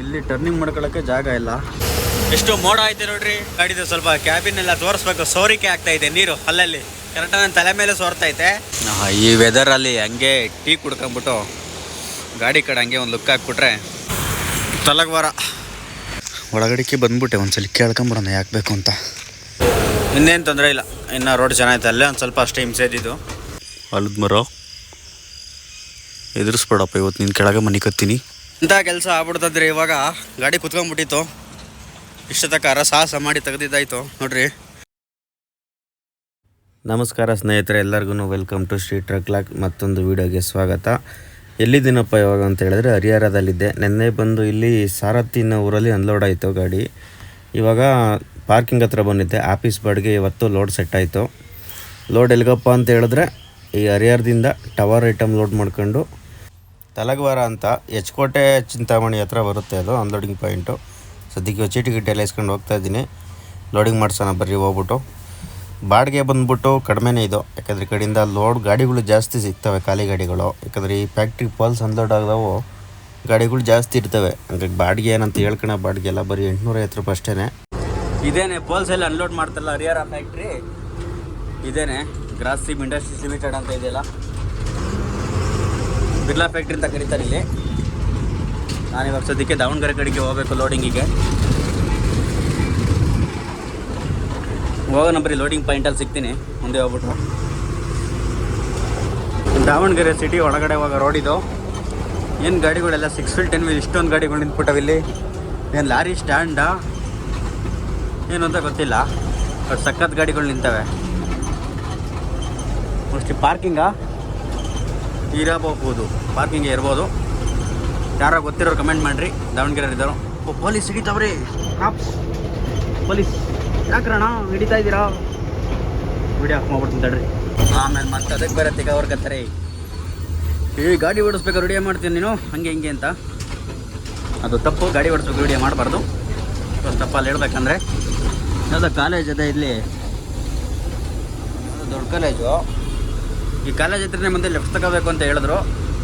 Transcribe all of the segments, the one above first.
ಇಲ್ಲಿ ಟರ್ನಿಂಗ್ ಮಾಡ್ಕೊಳಕ್ಕೆ ಜಾಗ ಇಲ್ಲ. ಎಷ್ಟು ಮೋಡ ಆಯ್ತು ನೋಡ್ರಿ. ಗಾಡಿದು ಸ್ವಲ್ಪ ಕ್ಯಾಬಿನ್ ಎಲ್ಲ ತೋರಿಸ್ಬೇಕು. ಸೋರಿಕೆ ಆಗ್ತಾ ಇದೆ ನೀರು ಅಲ್ಲಲ್ಲಿ. ಕರೆಕ್ಟಾಗಿ ನನ್ನ ತಲೆ ಮೇಲೆ ಸೋರ್ತೈತೆ ಈ ವೆದರಲ್ಲಿ ಹಂಗೆ ಟೀ ಕುಡ್ಕೊಂಬಿಟ್ಟು ಗಾಡಿ ಕಡೆ ಹಂಗೆ ಒಂದು ಲುಕ್ ಹಾಕ್ಬಿಟ್ರೆ ತಲಗವಾರ. ಒಳಗಡೆಗೆ ಬಂದ್ಬಿಟ್ಟೆ ಒಂದ್ಸಲ ಕೇಳ್ಕೊಂಬಿಡೋಣ ಯಾಕೆ ಬೇಕು ಅಂತ. ಇನ್ನೇನು ತೊಂದರೆ ಇಲ್ಲ. ಇನ್ನು ರೋಡ್ ಚೆನ್ನಾಗಿತ್ತು ಅಲ್ಲೇ ಒಂದು ಸ್ವಲ್ಪ ಅಷ್ಟೇ ಹಿಂಸೆ ಇದ್ದಿದ್ದು. ಹೊಲದ ಮರೋ. ಎದುರಿಸ್ಬೇಡಪ್ಪ ಇವತ್ತು ನಿನ್ನ ಕೆಳಗೆ ಮನೆ ಕತ್ತೀನಿ ಇಂಥ ಕೆಲಸ ಆಗ್ಬಿಡ್ತದ್ರಿ ಇವಾಗ. ಗಾಡಿ ಕುತ್ಕೊಂಡ್ಬಿಟ್ಟಿತ್ತು. ಇಷ್ಟ ತಕ್ಕ ಸಾಹಸ ಮಾಡಿ ತೆಗೆದಿದ್ದಾಯ್ತು. ನೋಡ್ರಿ. ನಮಸ್ಕಾರ ಸ್ನೇಹಿತರೆ, ಎಲ್ಲರಿಗೂ welcome to Shri truck lock ಮತ್ತೊಂದು ವಿಡಿಯೋಗೆ ಸ್ವಾಗತ. ಎಲ್ಲಿದ್ದೀನಪ್ಪ ಇವಾಗ ಅಂತ ಹೇಳಿದ್ರೆ ಹರಿಹರದಲ್ಲಿದ್ದೆ. ನಿನ್ನೆ ಬಂದು ಇಲ್ಲಿ ಸಾರಥಿನ ಊರಲ್ಲಿ ಅನ್ಲೋಡ್ ಆಯಿತು ಗಾಡಿ. ಇವಾಗ ಪಾರ್ಕಿಂಗ್ ಹತ್ರ ಬಂದಿದ್ದೆ. ಆಫೀಸ್ ಬಾಡಿಗೆ ಇವತ್ತು ಲೋಡ್ ಸೆಟ್ ಆಯಿತು. ಲೋಡ್ ಎಲ್ಲಿಗಪ್ಪ ಅಂತ ಹೇಳಿದ್ರೆ, ಈ ಹರಿಹರದಿಂದ ಟವರ್ ಐಟಮ್ ಲೋಡ್ ಮಾಡ್ಕೊಂಡು ತಲಗವಾರ ಅಂತ ಎಚ್ಕೋಟೆ ಚಿಂತಾಮಣಿ ಹತ್ರ ಬರುತ್ತೆ ಅದು ಅನ್ಲೋಡಿಂಗ್ ಪಾಯಿಂಟು ಸದ್ಯಕ್ಕೆ ಚೀಟಿ ಗಿಟ್ಟಿ ಎಲ್ಲ ಇಸ್ಕೊಂಡು ಹೋಗ್ತಾ ಇದ್ದೀನಿ. ಲೋಡಿಂಗ್ ಮಾಡ್ಸೋಣ ಬರ್ರಿ, ಹೋಗ್ಬಿಟ್ಟು. ಬಾಡಿಗೆ ಬಂದ್ಬಿಟ್ಟು ಕಡಿಮೆನೇ ಇದು. ಯಾಕಂದರೆ ಈ ಕಡೆಯಿಂದ ಲೋಡ್ ಗಾಡಿಗಳು ಜಾಸ್ತಿ ಸಿಗ್ತವೆ, ಖಾಲಿ ಗಾಡಿಗಳು. ಯಾಕಂದರೆ ಈ ಫ್ಯಾಕ್ಟ್ರಿ ಪಲ್ಸ್ ಅನ್ಲೋಡ್ ಆದವು ಗಾಡಿಗಳು ಜಾಸ್ತಿ ಇರ್ತವೆ. ಹಂಗಾಗಿ ಬಾಡಿಗೆ ಏನಂತ ಹೇಳ್ಕೊಳ ಬಾಡಿಗೆ ಎಲ್ಲ ಬರೀ ಎಂಟುನೂರೈವತ್ತು ರೂಪಾಯಿ ಅಷ್ಟೇ ಇದೇನೆ ಪೋಲ್ಸ್ ಅನ್ಲೋಡ್ ಮಾಡ್ತಾರಲ್ಲ ಹರಿಹರ ಫ್ಯಾಕ್ಟ್ರಿ ಇದೇನೆ ಗ್ರಾಸ್ ಸಿಮ್ ಇಂಡಸ್ಟ್ರೀಸ್ ಲಿಮಿಟೆಡ್ ಅಂತ ಇದೆಯಲ್ಲ. ಬಿರ್ಲಾ ಫ್ಯಾಕ್ಟ್ರಿ ಅಂತ ಕರೀತಾರೆ ಇಲ್ಲಿ. ನಾನು ಇವಾಗ ಸದ್ಯಕ್ಕೆ ದಾವಣಗೆರೆ ಕಡೆಗೆ ಹೋಗಬೇಕು ಲೋಡಿಂಗಿಗೆ ಹೋಗೋಣ ಬರೀ ಲೋಡಿಂಗ್ ಪಾಯಿಂಟಲ್ಲಿ ಸಿಗ್ತೀನಿ, ಮುಂದೆ ಹೋಗ್ಬಿಟ್ಟು. ದಾವಣಗೆರೆ ಸಿಟಿ ಒಳಗಡೆ ಹೋಗೋ ರೋಡ್ ಇದು. ಏನು ಗಾಡಿಗಳೆಲ್ಲ ಸಿಕ್ಸ್ ಫೀಲ್ ಟೆನ್ ವೀಲ್ ಇಷ್ಟೊಂದು ಗಾಡಿಗಳು ನಿಂತ್ಬಿಟ್ಟವೆ ಇಲ್ಲಿ. ಏನು ಲಾರಿ ಸ್ಟ್ಯಾಂಡಾ ಏನು ಅಂತ ಗೊತ್ತಿಲ್ಲ. ಬಟ್ ಸಖತ್ ಗಾಡಿಗಳು ನಿಂತವೆ. ಮೋಸ್ಟ್ಲಿ ಪಾರ್ಕಿಂಗಾ ಇರಬಹುದು ಪಾರ್ಕಿಂಗ್ ಇರ್ಬೋದು ಯಾರೋ ಗೊತ್ತಿರೋರು ಕಮೆಂಟ್ ಮಾಡಿರಿ. ದಾವಣಗೆರೆ ಇದ್ದಾರೋ ಓ ಪೊಲೀಸ್ ಹಿಡಿತಾವ್ರಿ ಪೊಲೀಸ್ ಯಾಕ್ರಣ ಹಿಡಿತಾ ಇದ್ದೀರಾ? ವಿಡಿಯೋ ಮಾಡ್ಬಿಡ್ತೀನಿ ತಡ್ರಿ. ಆಮೇಲೆ ಮತ್ತೆ ಅದಕ್ಕೆ ಬೇರೆ ತೆಗ ಹೊರ್ಗತ್ತಾರೆ ಈ ಗಾಡಿ ಓಡಿಸ್ಬೇಕು ರೆಡಿಯೋ ಮಾಡ್ತೀನಿ ನೀನು? ಹಂಗೆ, ಹಿಂಗೆ ಅಂತ. ಅದು ತಪ್ಪು. ಗಾಡಿ ಓಡಿಸ್ಬೇಕು ವಿಡಿಯೋ ಮಾಡಬಾರ್ದು. ತಪ್ಪಲ್ಲಿ ಹೇಳ್ಬೇಕಂದ್ರೆ. ಯಾವುದೋ ಕಾಲೇಜ್ ಅದೇ ಇಲ್ಲಿ. ದೊಡ್ಡ ಕಾಲೇಜು ಈ ಕಾಲೇಜ್ ಹತ್ರನೇ ಮುಂದೆ ಲೆಫ್ಟ್ ತಗೋಬೇಕು ಅಂತ ಹೇಳಿದ್ರು.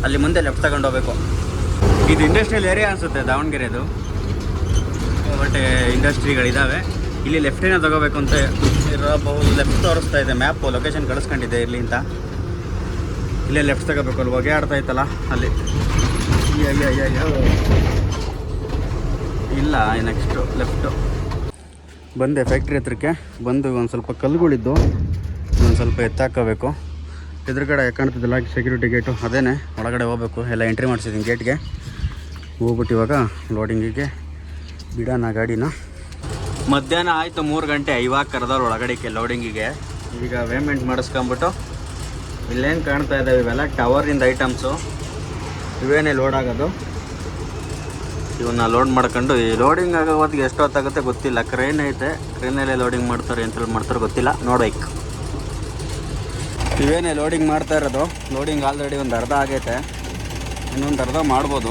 ಅಲ್ಲಿ ಮುಂದೆ ಲೆಫ್ಟ್ ತಗೊಂಡು ಹೋಗ್ಬೇಕು. ಇದು ಇಂಡಸ್ಟ್ರಿಯಲ್ ಏರಿಯಾ ಅನಿಸುತ್ತೆ, ದಾವಣಗೆರೆದು. ಬಟ್ ಇಂಡಸ್ಟ್ರಿಗಳಿದ್ದಾವೆ ಇಲ್ಲಿ ಲೆಫ್ಟೇನೇ ತಗೋಬೇಕು ಅಂತ ಇರಬಹುದು. ಲೆಫ್ಟ್ ತೋರಿಸ್ತಾ ಇದೆ ಮ್ಯಾಪು ಲೊಕೇಶನ್ ಕಳಿಸ್ಕೊಂಡಿದ್ದೆ ಇಲ್ಲಿ ಅಂತ. ಇಲ್ಲೇ ಲೆಫ್ಟ್ ತಗೋಬೇಕು, ಅಲ್ಲಿ ಹೊಗೆ ಆಡ್ತಾ ಇತ್ತಲ್ಲ, ಅಲ್ಲಿ. ಇಲ್ಲ ನೆಕ್ಸ್ಟು ಲೆಫ್ಟು ಬಂದೆ ಫ್ಯಾಕ್ಟ್ರಿ ಹತ್ರಕ್ಕೆ. ಬಂದು ಒಂದು ಸ್ವಲ್ಪ ಕಲ್ಲುಗಳಿದ್ದು, ಒಂದು ಸ್ವಲ್ಪ ಎತ್ತಾಕೋಬೇಕು. ಎದುರುಗಡೆ ಕಾಣ್ತಿದ್ದಿಲ್ಲ ಸೆಕ್ಯೂರಿಟಿ ಗೇಟು ಅದೇನೆ, ಒಳಗಡೆ ಹೋಗ್ಬೇಕು. ಎಲ್ಲ ಎಂಟ್ರಿ ಮಾಡಿಸಿದ್ದೀನಿ ಗೇಟ್ಗೆ ಹೋಗ್ಬಿಟ್ಟು ಇವಾಗ ಲೋಡಿಂಗಿಗೆ ಬಿಡೋಣ ಗಾಡಿನ. ಮಧ್ಯಾಹ್ನ ಆಯಿತು ಮೂರು ಗಂಟೆ. ಇವಾಗ ಕರೆದವ್ರು ಒಳಗಡೆಗೆ ಲೋಡಿಂಗಿಗೆ ಈಗ ಪೇಮೆಂಟ್ ಮಾಡಿಸ್ಕೊಂಬಿಟ್ಟು ಇಲ್ಲೇನು ಕಾಣ್ತಾ ಇದ್ದಾವೆ ಇವೆಲ್ಲ? ಟವರಿಂದ ಐಟಮ್ಸು ಇವೇನೇ ಲೋಡ್ ಆಗೋದು? ಇವನ್ನ ಲೋಡ್ ಮಾಡ್ಕೊಂಡು, ಈ ಲೋಡಿಂಗ್ ಆಗೋ ಹೊತ್ತಿಗೆ ಎಷ್ಟು ಹೊತ್ತಾಗುತ್ತೆ ಗೊತ್ತಿಲ್ಲ. ಕ್ರೇನ್ ಐತೆ. ಕ್ರೇನಲ್ಲೇ ಲೋಡಿಂಗ್ ಮಾಡ್ತಾರೆ ಎಂತ ಮಾಡ್ತಾರೆ, ಗೊತ್ತಿಲ್ಲ. ನೋಡ್ಬೇಕು. ಇವೇನೇ ಲೋಡಿಂಗ್ ಮಾಡ್ತಾ ಇರೋದು? ಲೋಡಿಂಗ್ ಆಲ್ರೆಡಿ ಒಂದು ಅರ್ಧ ಆಗೈತೆ. ಇನ್ನೊಂದು ಅರ್ಧ ಮಾಡ್ಬೋದು.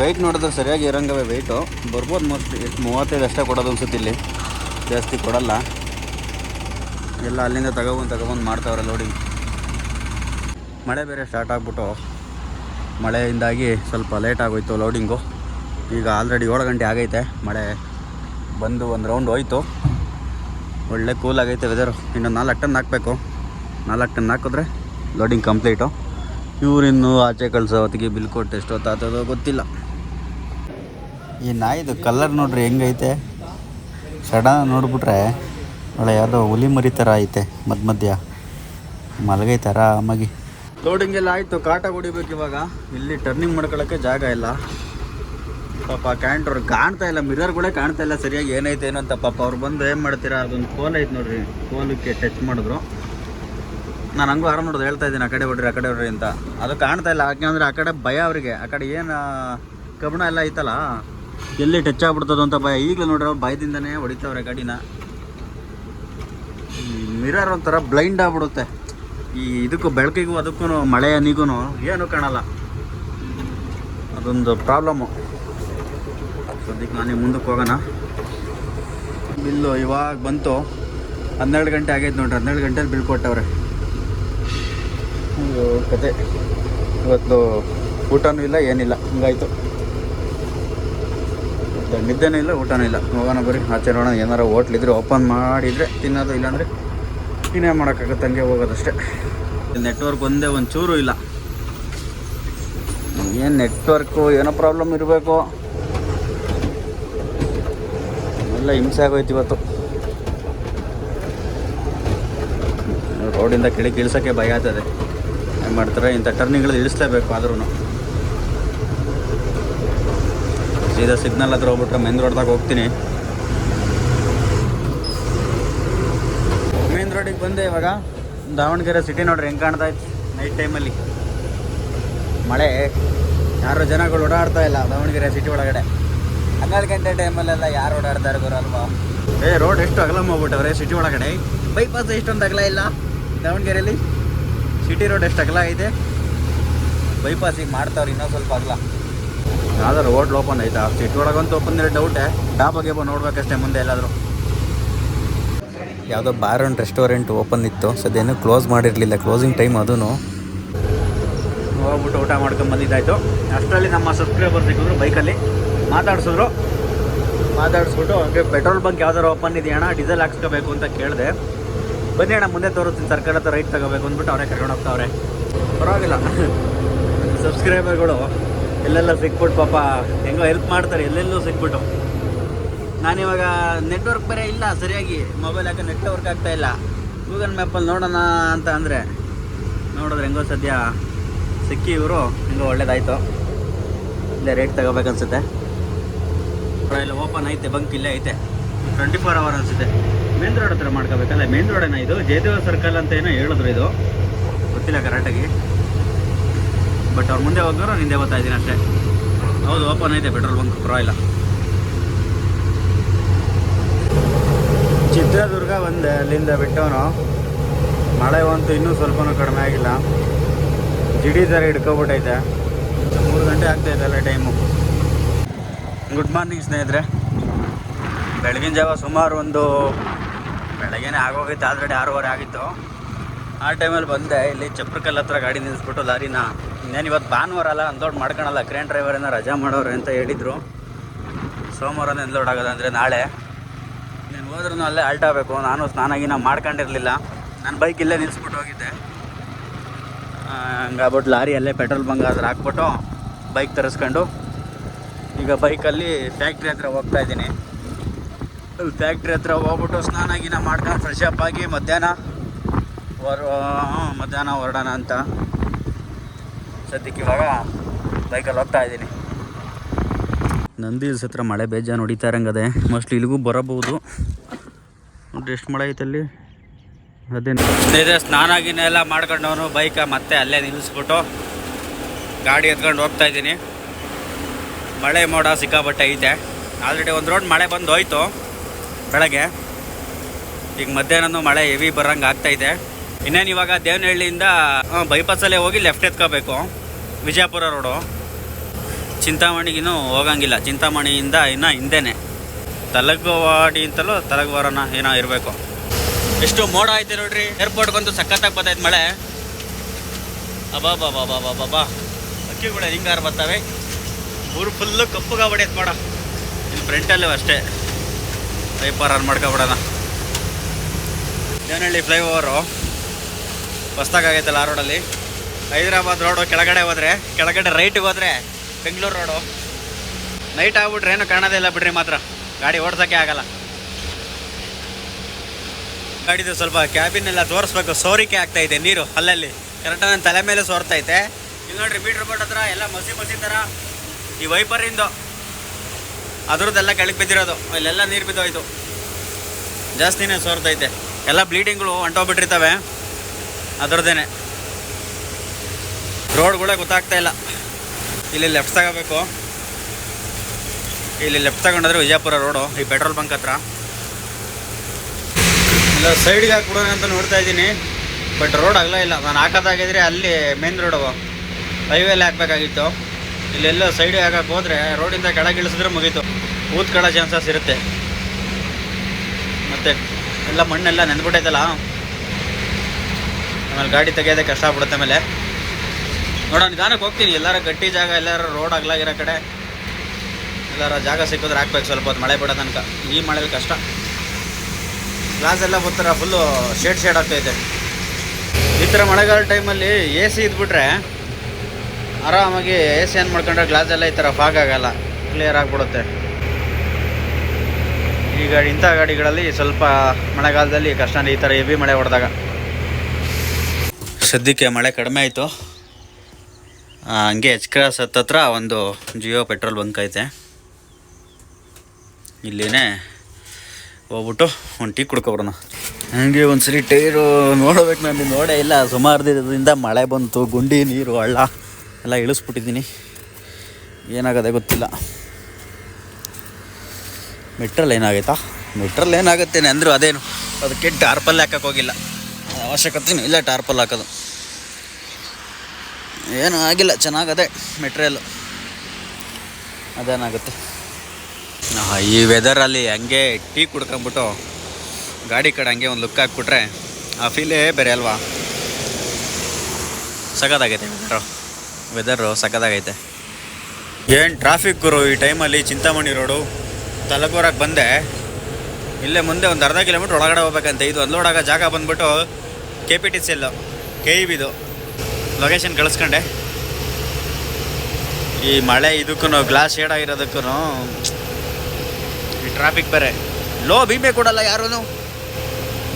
ವೆಯ್ಟ್ ನೋಡಿದ್ರೆ ಸರಿಯಾಗಿ ಇರಂಗವೆ ವೆಯ್ಟು ಬರ್ಬೋದು ಮೋಸ್ಟ್ಲಿ ಎಷ್ಟು ಮೂವತ್ತೈದು ಅಷ್ಟೇ ಕೊಡೋದು ಅನ್ಸುತ್ತೆ ಇಲ್ಲಿ. ಜಾಸ್ತಿ ಕೊಡಲ್ಲ. ಎಲ್ಲ ಅಲ್ಲಿಂದ ತಗೊಬಂದು ತಗೊಬಂದು ಮಾಡ್ತಾವ್ರೆ ಲೋಡಿಂಗ್ ಮಳೆ ಬೇರೆ ಸ್ಟಾರ್ಟ್ ಆಗಿಬಿಟ್ಟು ಮಳೆಯಿಂದಾಗಿ ಸ್ವಲ್ಪ ಲೇಟ್ ಆಗೋಯ್ತು ಲೋಡಿಂಗು ಈಗ ಆಲ್ರೆಡಿ ಏಳು ಗಂಟೆ ಆಗೈತೆ. ಮಳೆ ಬಂದು ಒಂದು ರೌಂಡ್ ಹೋಯ್ತು. ಒಳ್ಳೆ ಕೂಲ್ ಆಗೈತೆ ವೆದರು ಇನ್ನೊಂದು ನಾಲ್ಕು ಟನ್ ಹಾಕಬೇಕು. ನಾಲ್ಕು ಟನ್ ಹಾಕಿದ್ರೆ ಲೋಡಿಂಗ್ ಕಂಪ್ಲೀಟು. ಇವ್ರಿನ್ನೂ ಆಚೆ ಕಳಿಸೋ ಹೊತ್ತಿಗೆ ಬಿಲ್ ಕೊಟ್ಟು ಎಷ್ಟು ಹೊತ್ತಾಗ್ತದೋ ಗೊತ್ತಿಲ್ಲ. ಈ ನಾಯಿದು ಕಲರ್ ನೋಡ್ರಿ ಹೆಂಗೈತೆ? ಸಡನ್ ನೋಡಿಬಿಟ್ರೆ ಒಳ್ಳೆ ಯಾವುದೋ ಹುಲಿ ಮರಿ ಥರ ಐತೆ ಮಧ್ಯ ಮಧ್ಯ. ಮಲಗೈತೆ ಆರಾಮಾಗಿ. ಲೋಡಿಂಗ್ ಎಲ್ಲ ಆಯಿತು, ಕಾಟ ಹೊಡಿಬೇಕು ಇವಾಗ. ಇಲ್ಲಿ ಟರ್ನಿಂಗ್ ಮಾಡ್ಕೊಳ್ಳೋಕ್ಕೆ ಜಾಗ ಇಲ್ಲ. ಪಾಪ ಕ್ಯಾಂಟ್ರ್ ಕಾಣ್ತಾ ಇಲ್ಲ ಮಿರರ್ಗಳೇ ಕಾಣ್ತಾ ಇಲ್ಲ, ಸರಿಯಾಗಿ ಏನೈತೆ ಏನಂತ ಪಾಪ ಅವ್ರು ಬಂದು ಏನು ಮಾಡ್ತೀರಾ? ಅದೊಂದು ಕೋಲ್ ಐತೆ ನೋಡ್ರಿ. ಕೋಲಕ್ಕೆ ಟಚ್ ಮಾಡಿದ್ರು. ನಾನು ಹಂಗೂ ಆರಾಮ್ ನೋಡೋದು, ಹೇಳ್ತಾ ಇದ್ದೀನಿ, ಆ ಕಡೆ ಹೊಡ್ರಿ, ಆ ಕಡೆ ಹೊಡ್ರಿ ಅಂತ. ಅದು ಕಾಣ್ತಾ ಇಲ್ಲ ಯಾಕೆಂದ್ರೆ ಆ ಕಡೆ ಭಯ ಅವರಿಗೆ. ಆ ಕಡೆ ಏನು ಕಬಣ ಎಲ್ಲ ಐತಲ್ಲ, ಎಲ್ಲಿ ಟಚ್ ಆಗ್ಬಿಡ್ತದೋ ಅಂತ ಭಯ. ಈಗಲೂ ನೋಡ್ರಿ ಅವ್ರು ಭಯದಿಂದನೇ ಹೊಡಿತಾವ್ರೆ ಗಾಡಿನ ಮಿರರ್ ಒಂಥರ ಬ್ಲೈಂಡ್ ಆಗ್ಬಿಡುತ್ತೆ. ಈ ಇದಕ್ಕೂ ಬೆಳಕಿಗೂ ಅದಕ್ಕೂ ಮಳೆ ನೀಗೂ ಏನು ಕಾಣಲ್ಲ. ಅದೊಂದು ಪ್ರಾಬ್ಲಮ್ಮು. ಸದ್ಯಕ್ಕೆ ನಾನು ಮುಂದಕ್ಕೆ ಹೋಗೋಣ. ಬಿಲ್ಲು ಇವಾಗ ಬಂತು. ಹನ್ನೆರಡು ಗಂಟೆ ಆಗೈತೆ ನೋಡ್ರಿ, ಹನ್ನೆರಡು ಗಂಟೆಲಿ ಬಿಲ್ ಕೊಟ್ಟವ್ರೆ. ಇದು ಕತೆ. ಇವತ್ತು ಊಟನೂ ಇಲ್ಲ, ಏನಿಲ್ಲ. ಹಿಂಗಾಯ್ತು. ನಿದ್ದೆನೂ ಇಲ್ಲ, ಊಟನೂ ಇಲ್ಲ. ಹೋಗೋಣ ಬರೀ ಆಚೆ ನೋಡೋಣ, ಏನಾರು ಹೋಟ್ಲಿದ್ರೆ ಓಪನ್ ಮಾಡಿದರೆ ತಿನ್ನೋದು ಇಲ್ಲಾಂದರೆ ಇನ್ನೇ ಮಾಡೋಕ್ಕಾಗತ್ತೆ, ಹಂಗೆ ಹೋಗೋದಷ್ಟೇ. ನೆಟ್ವರ್ಕ್ ಒಂದೇ ಒಂದು ಚೂರು ಇಲ್ಲ. ಏನು ನೆಟ್ವರ್ಕು, ಏನೋ ಪ್ರಾಬ್ಲಮ್ ಇರಬೇಕು. ಎಲ್ಲ ಹಿಂಸೆ ಆಗೋಯ್ತು ಇವತ್ತು. ರೋಡಿಂದ ಕೆಳಗೆ ಇಳಿಸೋಕ್ಕೆ ಭಯ ಆಗ್ತದೆ. ಮಾಡ್ತಾರೆ, ಇಂಥ ಟರ್ನಿಂಗ್ಗಳು ಇಳಿಸ್ಲೇಬೇಕು ಆದ್ರೂ ಸೀದಾ ಸಿಗ್ನಲ್ ಹತ್ರ ಹೋಗ್ಬಿಟ್ರೆ ಮೇನ್ ರೋಡ್ದಾಗ ಹೋಗ್ತೀನಿ. ಮೇನ್ ರೋಡಿಗೆ ಬಂದೆ ಇವಾಗ. ದಾವಣಗೆರೆ ಸಿಟಿ ನೋಡ್ರಿ ಹೆಂಗೆ ಕಾಣ್ತಾ ಇತ್ತು ನೈಟ್ ಟೈಮಲ್ಲಿ ಮಳೆ, ಯಾರು ಜನಗಳು ಓಡಾಡ್ತಾ ಇಲ್ಲ ದಾವಣಗೆರೆ ಸಿಟಿ ಒಳಗಡೆ. ಹನ್ನೆರಡು ಗಂಟೆ ಟೈಮಲ್ಲೆಲ್ಲ ಯಾರು ಓಡಾಡ್ತಾರೆ ಅಲ್ವಾ? ಏ ರೋಡ್ ಎಷ್ಟು ಅಗಲ ಹೋಗ್ಬಿಟ್ಟವ್ರೆ ಸಿಟಿ ಒಳಗಡೆ. ಬೈಪಾಸ್ ಎಷ್ಟೊಂದು ಅಗಲ ಇಲ್ಲ ದಾವಣಗೆರೆಯಲ್ಲಿ ಸಿಟಿ ರೋಡ್ ಎಷ್ಟು ಅಗಲ ಐತೆ ಬೈಪಾಸ್ ಈಗ ಮಾಡ್ತಾವ್ರಿ ಇನ್ನೂ ಸ್ವಲ್ಪ ಅಗಲ. ಯಾವ್ದಾರು ರೋಡ್ ಓಪನ್ ಆಯ್ತಾ? ಸಿಟಿ ಒಳಗಂತೂ ಓಪನ್ ಇರೋ ಡೌಟೇ ಡಾಬಾಗೆ ಗೀಬಾ ನೋಡ್ಬೇಕಷ್ಟೇ ಮುಂದೆ ಎಲ್ಲಾದರೂ. ಯಾವುದೋ ಬಾರ್ ಆ್ಯಂಡ್ ರೆಸ್ಟೋರೆಂಟ್ ಓಪನ್ ಇತ್ತು. ಸದ್ಯನೂ ಕ್ಲೋಸ್ ಮಾಡಿರಲಿಲ್ಲ. ಕ್ಲೋಸಿಂಗ್ ಟೈಮ್ ಅದೂ ಹೋಗ್ಬಿಟ್ಟು ಊಟ ಮಾಡ್ಕೊಂಡು ಬಂದಿದ್ದಾಯಿತು. ಅಷ್ಟರಲ್ಲಿ ನಮ್ಮ ಸಬ್ಸ್ಕ್ರೈಬರ್ ಸಿಕ್ಕಿದ್ರು ಬೈಕಲ್ಲಿ ಮಾತಾಡಿಸಿದ್ರು. ಮಾತಾಡಿಸ್ಬಿಟ್ಟು ಹಂಗೆ ಪೆಟ್ರೋಲ್ ಬಂಕ್ ಯಾವ್ದಾರು ಓಪನ್ ಇದೆಯಣ್ಣ ಡೀಸೆಲ್ ಹಾಕ್ಸ್ಕೋಬೇಕು ಅಂತ ಕೇಳಿದೆ. ಬನ್ನಿ ಅಣ್ಣ, ಮುಂದೆ ತೋರಿಸ್ತೀನಿ ಹತ್ರ ರೈಟ್ ತಗೋಬೇಕು ಅಂದ್ಬಿಟ್ಟು ಅವರೇ ಕರ್ಕೊಂಡು ಹೋಗ್ತಾವ್ರೆ. ಪರವಾಗಿಲ್ಲ. ಸಬ್ಸ್ಕ್ರೈಬರ್ಗಳು, ಎಲ್ಲೆಲ್ಲ ಸಿಕ್ಬಿಟ್ಟು ಪಾಪ, ಹೆಂಗೋ ಹೆಲ್ಪ್ ಮಾಡ್ತಾರೆ, ಎಲ್ಲೆಲ್ಲೂ ಸಿಕ್ಬಿಟ್ಟು. ನಾನಿವಾಗ ನೆಟ್ವರ್ಕ್ ಬೇರೆ ಇಲ್ಲ, ಸರಿಯಾಗಿ ಮೊಬೈಲ್ ಯಾಕೆ ನೆಟ್ವರ್ಕ್ ಆಗ್ತಾ ಇಲ್ಲ. ಗೂಗಲ್ ಮ್ಯಾಪಲ್ಲಿ ನೋಡೋಣ ಅಂತ ಅಂದರೆ, ನೋಡಿದ್ರೆ ಹೆಂಗೋ ಸದ್ಯ ಸಿಕ್ಕಿ ಇವರು, ಹೆಂಗೋ ಒಳ್ಳೇದಾಯಿತು. ಇಲ್ಲೇ ರೇಟ್ ತಗೋಬೇಕನ್ಸುತ್ತೆ ಇಲ್ಲ ಓಪನ್ ಐತೆ ಬಂಕ್ ಇಲ್ಲೇ ಐತೆ. ಟ್ವೆಂಟಿ ಫೋರ್ ಅವರ್ ಅನಿಸುತ್ತೆ ಮೇನ್ ರೋಡ್ ಹತ್ರ ಮಾಡ್ಕೋಬೇಕಲ್ಲ ಮೇನ್ ರೋಡೇನ ಇದು? ಜಯದೇವ ಸರ್ಕಲ್ ಅಂತ ಏನೋ ಹೇಳಿದ್ರು ಇದು. ಗೊತ್ತಿಲ್ಲ ಕರೆಕ್ಟಾಗಿ ಬಟ್ ಅವ್ರ ಮುಂದೆ ಹೋಗೋರು ಹಿಂದೆ ಬರ್ತಾ ಇದ್ದೀನಿ ಅಷ್ಟೇ. ಹೌದು ಓಪನ್ ಐತೆ ಪೆಟ್ರೋಲ್ ಬಂಕ್ ಪರವಾಗಿಲ್ಲ ಚಿತ್ರದುರ್ಗ ಬಂದೆ ಅಲ್ಲಿಂದ ಬಿಟ್ಟವನು. ಮಳೆ ಅಂತೂ ಇನ್ನೂ ಸ್ವಲ್ಪನೂ ಕಡಿಮೆ ಆಗಿಲ್ಲ. ಜಿಡಿ ಥರ ಹಿಡ್ಕೊಬಿಟ್ಟೈತೆ. ಮೂರು ಗಂಟೆ ಆಗ್ತಾಯಿದೆ ಅಲ್ಲ ಟೈಮು ಗುಡ್ ಮಾರ್ನಿಂಗ್ ಸ್ನೇಹಿತರೆ. ಬೆಳಗಿನ ಜಾವ ಸುಮಾರು ಒಂದು ಬೆಳಗ್ಗೆನೆ ಆಗೋಗಿತ್ತು, ಆಲ್ರೆಡಿ ಆರೂವರೆ ಆಗಿತ್ತು. ಆ ಟೈಮಲ್ಲಿ ಬಂದೆ, ಇಲ್ಲಿ ಚಪ್ರಕಲ್ ಹತ್ರ ಗಾಡಿ ನಿಲ್ಲಿಸ್ಬಿಟ್ಟು ಲಾರಿನ. ಇನ್ನೇನು ಇವತ್ತು ಭಾನುವಾರ ಅಲ್ಲ ಅನ್ಲೋಡ್ ಮಾಡ್ಕೊಳಲ್ಲ ಕ್ರೇನ್ ಡ್ರೈವರನ್ನ ರಜಾ ಮಾಡೋರು ಅಂತ ಹೇಳಿದರು. ಸೋಮವಾರನೇ ಅನ್ಲೋಡ್ ಆಗೋದು ಅಂದರೆ ನಾಳೆ. ನೀನು ಹೋದ್ರೂ ಅಲ್ಲೇ ಆಲ್ಟ್ ಆಗಬೇಕು, ನಾನು ಸ್ನಾನಾಗಿನ ಗೀನ ಮಾಡ್ಕೊಂಡಿರಲಿಲ್ಲ. ನನ್ನ ಬೈಕ್ ಇಲ್ಲೇ ನಿಲ್ಲಿಸ್ಬಿಟ್ಟು ಹೋಗಿದ್ದೆ. ಹಂಗಾಗ್ಬಿಟ್ಟು ಲಾರಿ ಅಲ್ಲೇ ಪೆಟ್ರೋಲ್ ಬಂಕ್ ಆದ್ರೆ ಹಾಕ್ಬಿಟ್ಟು ಬೈಕ್ ತರಿಸ್ಕೊಂಡು, ಈಗ ಬೈಕಲ್ಲಿ ಫ್ಯಾಕ್ಟ್ರಿ ಹತ್ರ ಹೋಗ್ತಾ ಇದ್ದೀನಿ. ಫ್ಯಾಕ್ಟ್ರಿ ಹತ್ರ ಹೋಗ್ಬಿಟ್ಟು ಸ್ನಾನ ಗೀನ ಮಾಡ್ಕೊಂಡು ಫ್ರೆಶ್ ಅಪ್ ಆಗಿ ಮಧ್ಯಾಹ್ನ ಹೊರ ಮಧ್ಯಾಹ್ನ ಹೊರಡೋಣ ಅಂತ. ಸದ್ಯಕ್ಕೆ ಇವಾಗ ಬೈಕಲ್ಲಿ ಹೋಗ್ತಾ ಇದ್ದೀನಿ. ನಂದಿ ಹಿಲ್ಸ್ ಹತ್ರ ಮಳೆ ಬೇಜಾನು ಹೊಡಿತಾ ಇರಂಗದೆ. ಮೋಸ್ಟ್ಲಿ ಇಲ್ಲಿಗೂ ಬರಬಹುದು. ನೋಡ್ರಿ ಎಷ್ಟು ಮಳೆ ಐತಲ್ಲಿ ಅದೇ ಇದೆ, ಸ್ನಾನ ಗಿನ ಎಲ್ಲ ಮಾಡ್ಕೊಂಡವನು ಬೈಕ ಮತ್ತೆ ಅಲ್ಲೇ ನಿಲ್ಲಿಸ್ಬಿಟ್ಟು ಗಾಡಿ ಎತ್ಕೊಂಡು ಹೋಗ್ತಾ ಇದ್ದೀನಿ. ಮಳೆ ಮೋಡ ಸಿಕ್ಕಾಪಟ್ಟೆ ಐತೆ. ಆಲ್ರೆಡಿ ಒಂದು ರೋಡ್ ಮಳೆ ಬಂದು ಹೋಯ್ತು. ಬೆಳಗ್ಗೆ. ಈಗ ಮಧ್ಯಾಹ್ನ ಮಳೆ ಹೆವಿ ಬರಂಗೆ ಇದೆ. ಇನ್ನೇನು ಇವಾಗ ದೇವನಹಳ್ಳಿಯಿಂದ ಬೈಪಾಸಲ್ಲೇ ಹೋಗಿ ಲೆಫ್ಟ್ ಎತ್ಕೋಬೇಕು. ವಿಜಯಪುರ ರೋಡು ಚಿಂತಾಮಣಿಗಿನ್ನೂ ಹೋಗಂಗಿಲ್ಲ. ಚಿಂತಾಮಣಿಯಿಂದ ಇನ್ನೂ ಹಿಂದೆನೆ. ತಲಗವಾಡಿ ಅಂತಲೂ ತಲಗವಾರನ ಏನೋ ಇರಬೇಕು. ಎಷ್ಟು ಮೋಡ ಆಯ್ತು ನೋಡ್ರಿ. ಏರ್ಪೋರ್ಟ್ಗಂತೂ ಸಖತ್ತಾಗಿ ಬರ್ತೈತೆ ಮಳೆ. ಅಬಾ ಬಾ ಬಾ ಬಾ ಬಾ ಬಾ ಬಾ ಹಿಂಗಾರು ಬರ್ತವೆ ಊರು ಫುಲ್ಲು ಕಪ್ಪುಗ ಹೊಡೆಯತ್ ಮಾಡ. ಇಲ್ಲಿ ಫ್ರಂಟಲ್ಲೂ ಅಷ್ಟೇ. ಪೈಪರ್ ಆನ್ ಮಾಡ್ಕೊಬಿಡೋಣ. ದೇವನಹಳ್ಳಿ ಫ್ಲೈಓವರು ಹೊಸ್ದಾಗೈತಲ್ಲ ಆ ರೋಡಲ್ಲಿ ಹೈದರಾಬಾದ್ ರೋಡು ಕೆಳಗಡೆ ಹೋದರೆ, ಕೆಳಗಡೆ ರೈಟಿಗೆ ಹೋದರೆ ಬೆಂಗಳೂರು ರೋಡು ನೈಟ್ ಆಗ್ಬಿಟ್ರೆ ಏನು ಕಾಣೋದೇ ಇಲ್ಲ ಬಿಡ್ರಿ ಮಾತ್ರ. ಗಾಡಿ ಓಡ್ಸೋಕ್ಕೆ ಆಗಲ್ಲ. ಗಾಡಿದು ಸ್ವಲ್ಪ ಕ್ಯಾಬಿನ್ ಎಲ್ಲ ತೋರಿಸ್ಬೇಕು. ಸೋರಿಕೆ ಆಗ್ತಾಯಿದೆ ನೀರು ಅಲ್ಲಲ್ಲಿ. ಕರೆಕ್ಟಾಗಿ ತಲೆ ಮೇಲೆ ಸೋರ್ತೈತೆ ಇಲ್ಲಿ ನೋಡ್ರಿ ಮೀಟ್ರ್ ಬೋಟ್ ಹತ್ರ ಎಲ್ಲ ಮಸಿ ಮಸಿ ಥರ ಈ ವೈಪರಿಂದ ಅದ್ರದ್ದೆಲ್ಲ ಕೆಳಗೆ ಬಿದ್ದಿರೋದು. ಇಲ್ಲೆಲ್ಲ ನೀರು ಬಿದ್ದೋಯ್ತು. ಜಾಸ್ತಿನೇ ಸೋರ್ತೈತೆ. ಎಲ್ಲ ಬ್ಲೀಡಿಂಗ್ಗಳು ಅಂಟೋಗ್ಬಿಟ್ಟಿರ್ತವೆ. ಅದರದ್ದೇನೆ. ರೋಡ್ಗಳೇ ಗೊತ್ತಾಗ್ತಾ ಇಲ್ಲ. ಇಲ್ಲಿ ಲೆಫ್ಟ್ ತಗೋಬೇಕು. ಇಲ್ಲಿ ಲೆಫ್ಟ್ ತಗೊಂಡ್ರೆ ವಿಜಯಪುರ ರೋಡು ಈ ಪೆಟ್ರೋಲ್ ಬಂಕ್ ಹತ್ರ. ಇಲ್ಲ ಸೈಡ್ಗೆ ಹಾಕ್ಬಿಡೋಣ ಅಂತ ನೋಡ್ತಾ ಇದ್ದೀನಿ. ಬಟ್ ರೋಡ್ ಆಗಲೇ ಇಲ್ಲ. ನಾನು ಹಾಕೋದಾಗಿದ್ರೆ ಅಲ್ಲಿ ಮೇನ್ ರೋಡು ಹೈವೇಲಿ ಹಾಕಬೇಕಾಗಿತ್ತು. ಇಲ್ಲೆಲ್ಲ ಸೈಡಿಗೆ ಆಗಕ್ಕೆ ಹೋದರೆ ರೋಡಿಂದ ಕೆಳಗಿಳಿಸಿದ್ರೆ ಮುಗೀತು. ಊದ್ಕೊಳ್ಳೋ ಚಾನ್ಸಸ್ ಇರುತ್ತೆ. ಮತ್ತು ಎಲ್ಲ ಮಣ್ಣೆಲ್ಲ ನೆಂದ್ಬಿಟ್ಟೈತಲ್ಲ ಆಮೇಲೆ ಗಾಡಿ ತೆಗೆಯೋದೇ ಕಷ್ಟ ಆಗ್ಬಿಡುತ್ತೆ ಆಮೇಲೆ. ನೋಡೋಣ ನಿಧಾನಕ್ಕೆ ಹೋಗ್ತೀನಿ. ಎಲ್ಲರ ಗಟ್ಟಿ ಜಾಗ, ಎಲ್ಲರ ರೋಡ್ ಆಗ್ಲಾಗಿರೋ ಕಡೆ. ಎಲ್ಲರ ಜಾಗ ಸಿಕ್ಕಿದ್ರೆ ಹಾಕ್ಬೇಕು ಸ್ವಲ್ಪ ಹೊತ್ತು. ಮಳೆ ಬಿಡೋ ತನಕ. ಈ ಮಳೆ ಕಷ್ಟ. ಗ್ಲಾಸ್ ಎಲ್ಲ ಬರ್ತಾರ ಫುಲ್ಲು ಶೇಡ್ ಶೇಡ್ ಆಗ್ತೈತೆ. ಈ ಥರ ಮಳೆಗಾಲ ಟೈಮಲ್ಲಿ ಎ ಸಿ ಇದ್ಬಿಟ್ರೆ ಆರಾಮಾಗಿ ಎ ಸಿ ಆನ್ ಮಾಡ್ಕೊಂಡ್ರೆ ಗ್ಲಾಸ್ ಎಲ್ಲ ಈ ಥರ ಫಾಗ್ ಆಗಲ್ಲ ಕ್ಲಿಯರ್ ಆಗಿಬಿಡುತ್ತೆ. ಈ ಗಾಡಿ ಇಂಥ ಗಾಡಿಗಳಲ್ಲಿ ಸ್ವಲ್ಪ ಮಳೆಗಾಲದಲ್ಲಿ ಕಷ್ಟ ಈ ಥರ ಹೆವಿ ಮಳೆ ಹೊಡೆದಾಗ. ಸದ್ಯಕ್ಕೆ ಮಳೆ ಕಡಿಮೆ ಆಯಿತು. ಹಂಗೆ ಎಚ್ ಕ್ರಾಸ್ ಹತ್ತತ್ರ ಒಂದು ಜಿಯೋ ಪೆಟ್ರೋಲ್ ಬಂಕ್ ಐತೆ. ಇಲ್ಲಿನೇ ಹೋಗ್ಬಿಟ್ಟು ಒಂದು ಟೀ ಕುಡ್ಕೊಬ್ರಣ ಹಂಗೆ ಒಂದ್ಸರಿ ಟೈರು ನೋಡಬೇಕು ನಾನು, ನೋಡೇ ಇಲ್ಲ. ಸುಮಾರು ದಿನದಿಂದ ಮಳೆ ಬಂತು, ಗುಂಡಿ, ನೀರು, ಹಳ್ಳ. ಎಲ್ಲ ಇಳಿಸ್ಬಿಟ್ಟಿದ್ದೀನಿ. ಏನಾಗದೆ ಗೊತ್ತಿಲ್ಲ. ಮೆಟ್ರಲ್ ಏನಾಗೈತಾ? ಮೆಟ್ರಲ್ ಏನಾಗುತ್ತೇನೆ ಅಂದರೂ ಅದೇನು, ಅದಕ್ಕೆ ಟಾರ್ಪಲ್ ಹಾಕಕ್ಕೆ ಹೋಗಿಲ್ಲ. ಅವಶ್ಯಕತೆನೂ ಇಲ್ಲ ಟಾರ್ಪಲ್ ಹಾಕೋದು. ಏನು ಆಗಿಲ್ಲ, ಚೆನ್ನಾಗದೆ ಮೆಟ್ರಿಯಲ್ಲು ಅದೇನಾಗುತ್ತೆ? ಈ ವೆದರಲ್ಲಿ ಹಂಗೆ ಟೀ ಕುಡ್ಕೊಂಬಿಟ್ಟು ಗಾಡಿ ಕಡೆ ಹಂಗೆ ಒಂದು ಲುಕ್ ಹಾಕ್ಬಿಟ್ರೆ ಆ ಫೀಲೇ ಬೇರೆ ಅಲ್ವಾ? ಸಗದಾಗೈತೆ ವೆದರು ವೆದರು ಸಖತ್ತಾಗೈತೆ. ಏನು ಟ್ರಾಫಿಕ್ ಗುರು, ಈ ಟೈಮಲ್ಲಿ ಚಿಂತಾಮಣಿ ರೋಡು ತಲಗೂರಕ್ಕೆ ಬಂದೆ. ಇಲ್ಲೇ ಮುಂದೆ ಒಂದು ಅರ್ಧ ಕಿಲೋಮೀಟ್ರ್ ಒಳಗಡೆ ಹೋಗ್ಬೇಕಂತೆ. ಇದು ಅನ್ಲೋಡ್ ಆಗೋ ಜಾಗ ಬಂದ್ಬಿಟ್ಟು K P T C L K E B location ಕಳಿಸ್ಕೊಂಡೆ. ಈ ಮಳೆ ಇದಕ್ಕೂ ಗ್ಲಾಸ್ ಶೇಡ್ ಆಗಿರೋದಕ್ಕೂ ಈ ಟ್ರಾಫಿಕ್ ಬೇರೆ. ಲೋ ಭೀಮೆ ಕೊಡಲ್ಲ ಯಾರೂ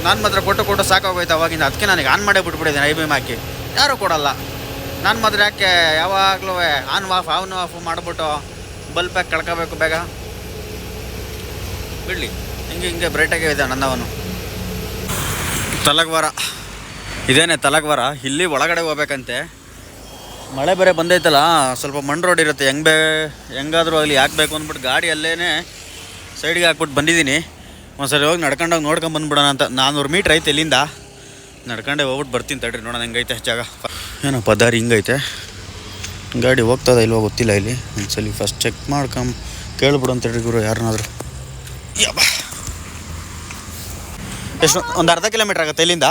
ನಾನು ಮಾತ್ರ ಕೊಟ್ಟು ಕೊಟ್ಟು ಸಾಕಾಗೋಯ್ತು ಅವಾಗಿಂದ. ಅದಕ್ಕೆ ನನಗೆ ಆನ್ ಮಾಡೇ ಬಿಟ್ಬಿಟ್ಟಿದ್ದೀನಿ ಐ ಬಿ ಹಾಕಿ. ಯಾರೂ ಕೊಡಲ್ಲ. ನಾನು ಮಾತ್ರ ಯಾಕೆ? ಯಾವಾಗಲೂ ಆನ್ ಆಫ್ ಆನ್ ಆಫ್ ಮಾಡಿಬಿಟ್ಟು ಬಲ್ಪ್ ಯಾಕೆ ಕಳ್ಕೋಬೇಕು ಬೇಗ. ಬಿಡಲಿ. ಹಿಂಗೆ ಹಿಂಗೆ ಬ್ರೈಟಾಗೇ ಇದೆ ನನ್ನವನು. ತಲಗ್ವಾರ. ಇದೇನೆ ತಲಗ್ವಾರ. ಇಲ್ಲಿ ಒಳಗಡೆ ಹೋಗ್ಬೇಕಂತೆ. ಮಳೆ ಬೇರೆ ಬಂದೈತಲ್ಲ, ಸ್ವಲ್ಪ ಮಣ್ಣು ರೋಡ್ ಇರುತ್ತೆ. ಹೆಂಗೆ ಬೇ ಹೆಂಗಾದರೂ ಆಗಲಿ ಹಾಕ್ಬೇಕು ಅಂದ್ಬಿಟ್ಟು ಗಾಡಿ ಅಲ್ಲೇ ಸೈಡ್ಗೆ ಹಾಕ್ಬಿಟ್ಟು ಬಂದಿದ್ದೀನಿ. ಒಂದ್ಸರಿ ಹೋಗಿ ನಡ್ಕೊಂಡೋಗಿ ನೋಡ್ಕೊಂಡು ಬಂದ್ಬಿಡೋಣ ಅಂತ. ನಾನ್ನೂರು ಮೀಟ್ರ್ ಐತೆ ಇಲ್ಲಿಂದ. ನಡ್ಕೊಂಡೆ ಹೋಗ್ಬಿಟ್ಟು ಬರ್ತೀನಿ ತಡ್ರಿ. ನೋಡೋಣ ಹೆಂಗೈತೆ ಜಾಗ. ಏನಪ್ಪ ದಾರಿ ಹಿಂಗೈತೆ. ಗಾಡಿ ಹೋಗ್ತದ ಇಲ್ವೋ ಗೊತ್ತಿಲ್ಲ ಇಲ್ಲಿ. ಒಂದ್ಸಲಿ ಫಸ್ಟ್ ಚೆಕ್ ಮಾಡ್ಕೊಂಬ ಕೇಳ್ಬಿಡು ಅಂತ ಹೇಳಿ ಗುರು ಯಾರನ್ನಾದ್ರು. ಎಷ್ಟು ಒಂದು ಅರ್ಧ ಕಿಲೋಮೀಟ್ರ್ ಆಗುತ್ತೆ ಇಲ್ಲಿಂದ?